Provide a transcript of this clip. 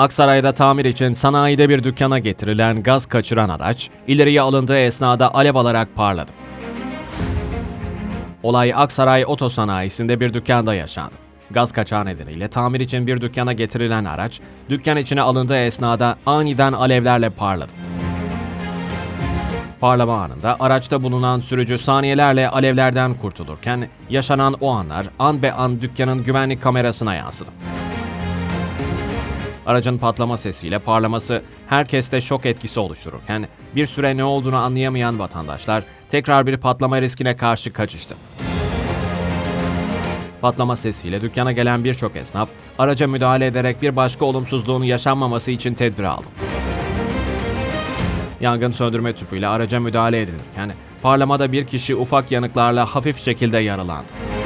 Aksaray'da tamir için sanayide bir dükkana getirilen gaz kaçıran araç, ileriye alındığı esnada alev alarak parladı. Olay Aksaray Otosanayisi'nde bir dükkanda yaşandı. Gaz kaçağı nedeniyle tamir için bir dükkana getirilen araç, dükkan içine alındığı esnada aniden alevlerle parladı. Parlama anında araçta bulunan sürücü saniyelerle alevlerden kurtulurken yaşanan o anlar an be an dükkanın güvenlik kamerasına yansıdı. Aracın patlama sesiyle parlaması herkeste şok etkisi oluştururken bir süre ne olduğunu anlayamayan vatandaşlar tekrar bir patlama riskine karşı kaçıştı. Patlama sesiyle dükkana gelen birçok esnaf araca müdahale ederek bir başka olumsuzluğun yaşanmaması için tedbir aldı. Yangın söndürme tüpüyle araca müdahale edilirken parlamada bir kişi ufak yanıklarla hafif şekilde yaralandı.